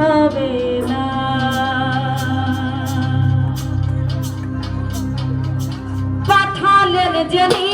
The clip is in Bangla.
হবে না। পাঠালেন জেনে